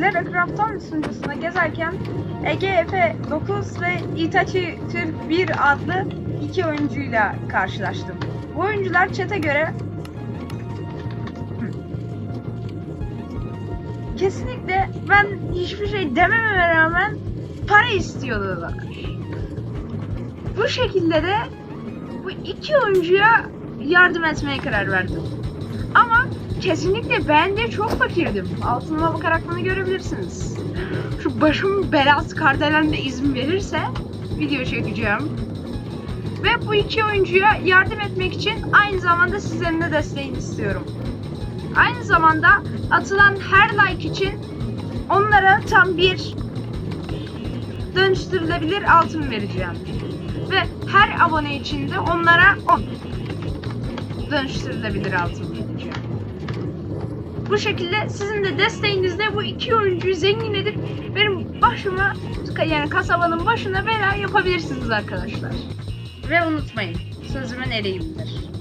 Lara Crafton sunucusunda gezerken Ege Efe 9 ve Itachi Türk 1 adlı iki oyuncuyla karşılaştım. Bu oyuncular çete göre kesinlikle ben hiçbir şey demememe rağmen para istiyordular. Bu şekilde de bu iki oyuncuya yardım etmeye karar verdim. Kesinlikle ben de çok fakirdim. Altınıma bakarak bunu görebilirsiniz. Şu başımın belası Kardelen de izin verirse video çekeceğim. Ve bu iki oyuncuya yardım etmek için aynı zamanda sizlerin de desteğini istiyorum. Aynı zamanda atılan her like için onlara tam bir dönüştürülebilir altın vereceğim. Ve her abone için de onlara 10 dönüştürülebilir altın. Bu şekilde sizin de desteğinizle bu iki oyuncuyu zengin edip benim başıma yani kasabanın başına bela yapabilirsiniz arkadaşlar. Ve unutmayın sözümün eriyimdir.